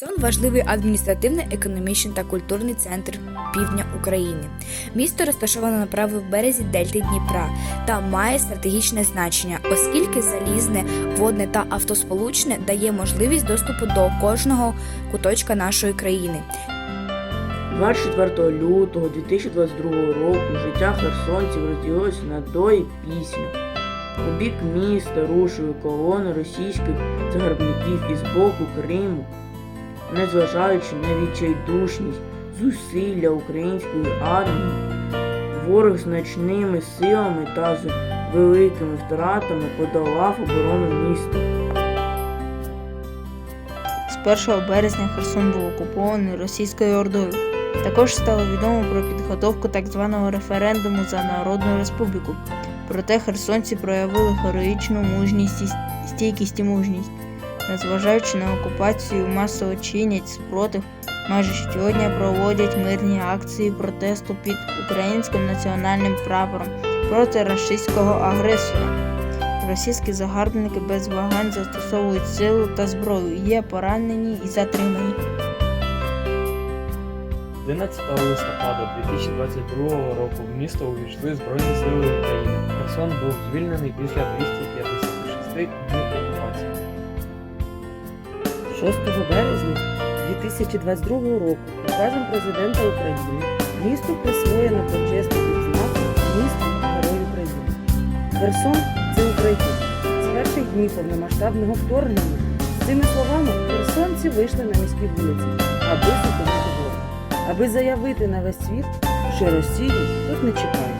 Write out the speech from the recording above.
Херсон важливий адміністративний, економічний та культурний центр півдня України. Місто розташоване на правому березі дельти Дніпра та має стратегічне значення, оскільки залізне, водне та автосполучне дає можливість доступу до кожного куточка нашої країни. 24 лютого 2022 року життя херсонців розділилося на до і після. У бік міста рушили колони російських загарбників із боку Криму, незважаючи на відчайдушність зусилля української армії, ворог значними силами та з великими втратами подолав оборону міста. З 1 березня Херсон був окупований російською ордою. Також стало відомо про підготовку так званого референдуму за Народну Республіку. Проте херсонці проявили героїчну мужність і стійкість і мужність. Незважаючи на окупацію, масово чинять спротив. Майже щодня проводять мирні акції протесту під українським національним прапором проти рашистського агресора. Російські загарбники без вагань застосовують силу та зброю, є поранені і затримані. 11 листопада 2022 року в місто увійшли Збройні Сили України. Херсон був звільнений після 256 днів окупації. 6 березня 2022 року указом президента України місту присвоєно почесну відзнаку місто Герой України. Херсон це Україна. З перших днів повномасштабного вторгнення цими словами херсонці вийшли на міські вулиці, аби зупинити ворога, аби заявити на весь світ, що Росію тут не чекають.